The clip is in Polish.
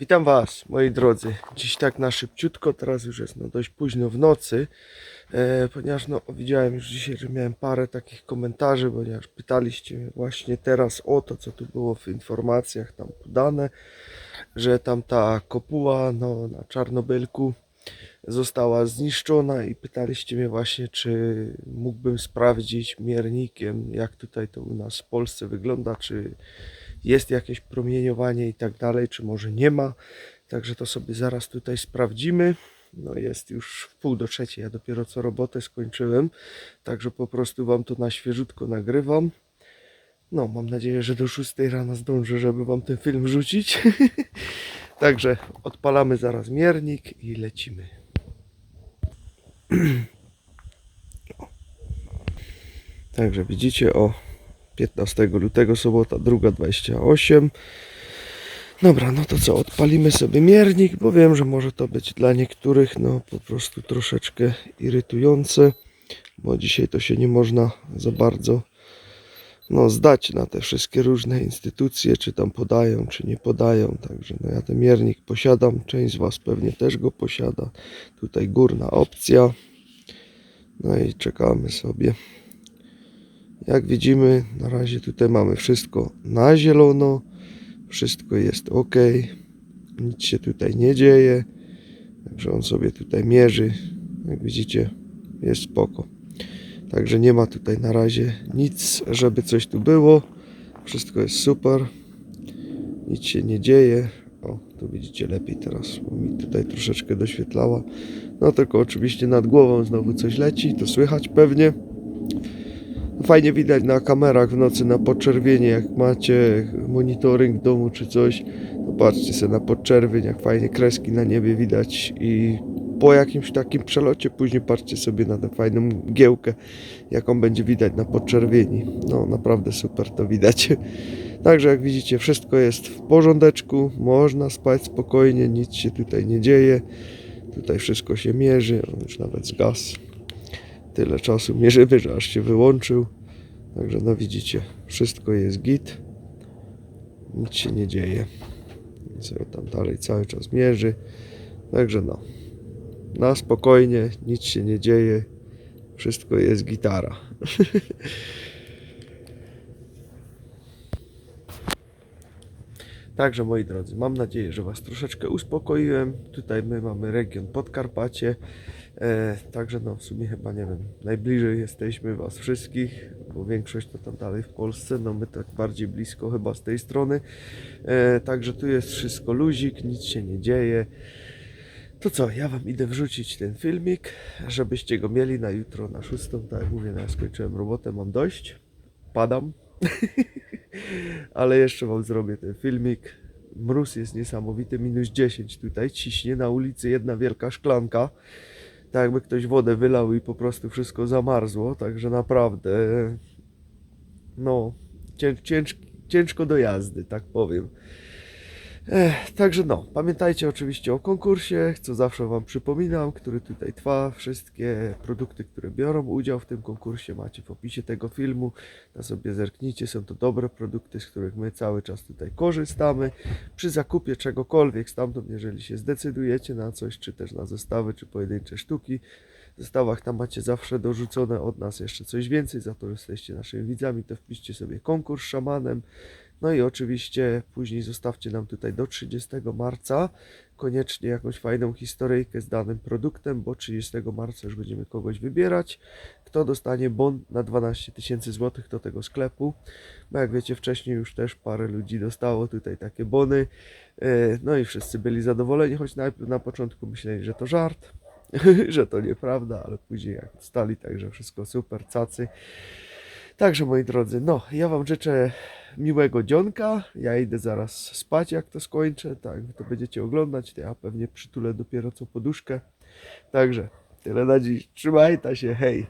Witam Was, moi drodzy. Dziś tak na szybciutko, teraz już jest no dość późno w nocy, e, ponieważ no, widziałem już dzisiaj, że miałem parę takich komentarzy, ponieważ pytaliście mnie właśnie teraz o to, co tu było w informacjach tam podane, że tam ta kopuła no, na Czarnobylku została zniszczona i pytaliście mnie właśnie, czy mógłbym sprawdzić miernikiem, jak tutaj to u nas w Polsce wygląda, czy jest jakieś promieniowanie i tak dalej, czy może nie ma. Także to sobie zaraz tutaj sprawdzimy. No jest już w pół do trzeciej, ja dopiero co robotę skończyłem, także po prostu Wam to na świeżutko nagrywam. No, mam nadzieję, że do 6 rana zdążę, żeby Wam ten film wrzucić. Także odpalamy zaraz miernik i lecimy. Także widzicie, o 15 lutego, sobota, druga 28. Dobra, no to co, odpalimy sobie miernik, bo wiem, że może to być dla niektórych no po prostu troszeczkę irytujące, bo dzisiaj to się nie można za bardzo no zdać na te wszystkie różne instytucje, czy tam podają, czy nie podają, także no ja ten miernik posiadam, część z Was pewnie też go posiada, tutaj górna opcja, no i czekamy sobie. Jak widzimy, na razie tutaj mamy wszystko na zielono. Wszystko jest ok. Nic się tutaj nie dzieje. Także on sobie tutaj mierzy. Jak widzicie, jest spoko. Także nie ma tutaj na razie nic, żeby coś tu było. Wszystko jest super. Nic się nie dzieje. O, tu widzicie lepiej teraz, bo mi tutaj troszeczkę doświetlała. No tylko oczywiście nad głową znowu coś leci, to słychać pewnie. Fajnie widać na kamerach w nocy na podczerwienie, jak macie monitoring domu czy coś, to patrzcie sobie na podczerwień, jak fajnie kreski na niebie widać i po jakimś takim przelocie później patrzcie sobie na tę fajną mgiełkę, jaką będzie widać na podczerwieni. No naprawdę super to widać. Także jak widzicie wszystko jest w porządeczku, można spać spokojnie, nic się tutaj nie dzieje. Tutaj wszystko się mierzy, on już nawet zgasł tyle czasu mierzymy, że aż się wyłączył. Także no widzicie, wszystko jest git. Nic się nie dzieje. I sobie tam dalej cały czas mierzy. Także no, na spokojnie, nic się nie dzieje. Wszystko jest gitara. Także moi drodzy, mam nadzieję, że Was troszeczkę uspokoiłem. Tutaj my mamy region Podkarpacie. E, także no w sumie chyba nie wiem, najbliżej jesteśmy Was wszystkich, bo większość to tam dalej w Polsce, no my tak bardziej blisko chyba z tej strony. E, także tu jest wszystko luzik, nic się nie dzieje. To co, ja Wam idę wrzucić ten filmik, żebyście go mieli na jutro, na szóstą. Tak jak mówię, no ja skończyłem robotę, mam dość, padam. Ale jeszcze Wam zrobię ten filmik. Mróz jest niesamowity, minus 10 tutaj, ciśnie na ulicy jedna wielka szklanka. Tak jakby ktoś wodę wylał i po prostu wszystko zamarzło, także naprawdę no cię, cięż, ciężko do jazdy, tak powiem. Ech, także no, pamiętajcie oczywiście o konkursie, co zawsze Wam przypominam, który tutaj trwa. Wszystkie produkty, które biorą udział w tym konkursie macie w opisie tego filmu. Na sobie zerknijcie, są to dobre produkty, z których my cały czas tutaj korzystamy. Przy zakupie czegokolwiek stamtąd, jeżeli się zdecydujecie na coś, czy też na zestawy, czy pojedyncze sztuki, w zestawach tam macie zawsze dorzucone od nas jeszcze coś więcej, za to, że jesteście naszymi widzami, to wpiszcie sobie konkurs szamanem. No i oczywiście później zostawcie nam tutaj do 30 marca koniecznie jakąś fajną historyjkę z danym produktem, bo 30 marca już będziemy kogoś wybierać, kto dostanie bon na 12 tysięcy złotych do tego sklepu. Bo jak wiecie, wcześniej już też parę ludzi dostało tutaj takie bony. E, No i wszyscy byli zadowoleni, choć najpierw na początku myśleli, że to żart, że to nieprawda, ale później jak stali, także wszystko super, cacy. Także moi drodzy, no ja Wam życzę miłego dzionka. Ja idę zaraz spać, jak to skończę. Tak, to będziecie oglądać. To ja pewnie przytulę dopiero co poduszkę. Także tyle na dziś. Trzymaj ta się, hej.